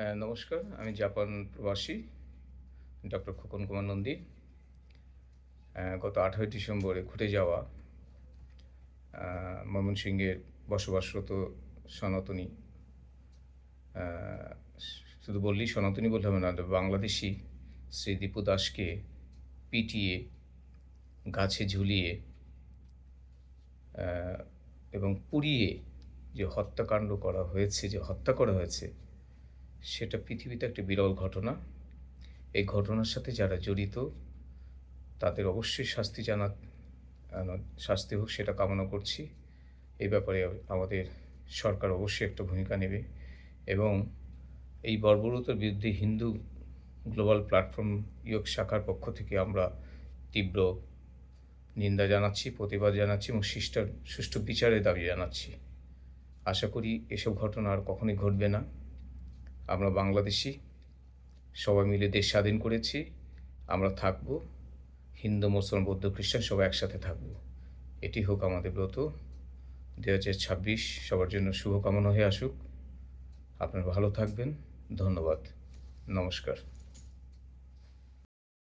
নমস্কার, আমি জাপান প্রবাসী, ডক্টর খোকন কুমার নন্দী। গত আঠারোই ডিসেম্বরে ঘটে যাওয়া ময়মনসিংহের বসবাসরত সনাতনী শুধু বললেই সনাতনী বলতে হবে না বাংলাদেশি শ্রী দীপু দাসকে পিটিয়ে, গাছে ঝুলিয়ে এবং পুড়িয়ে যে হত্যাকাণ্ড করা হয়েছে, যে হত্যা করা হয়েছে সেটা পৃথিবীতে একটা বিরল ঘটনা। এই ঘটনার সাথে যারা জড়িত, তাদের অবশ্যই শাস্তি জানা শাস্তি হোক সেটা কামনা করছি। এই ব্যাপারে আমাদের সরকার অবশ্যই একটা ভূমিকা নেবে এবং এই বর্বরতার বিরুদ্ধে হিন্দু গ্লোবাল প্ল্যাটফর্ম ইয়োগ শাখার পক্ষ থেকে আমরা তীব্র নিন্দা জানাচ্ছি, প্রতিবাদ জানাচ্ছি এবং সুষ্ঠু সুষ্ঠু বিচারের দাবি জানাচ্ছি। আশা করি এসব ঘটনা আর কখনোই ঘটবে না। আমরা বাংলাদেশি, সবাই মিলে দেশ স্বাধীন করেছি, আমরা থাকব, হিন্দু, মুসলমান, বৌদ্ধ, খ্রিস্টান সবাই একসাথে থাকব। এটি হোক আমাদের ব্রত। দু হাজার ছাব্বিশ, সবার জন্য শুভকামনা হয়ে আসুক। আপনারা ভালো থাকবেন। ধন্যবাদ। নমস্কার।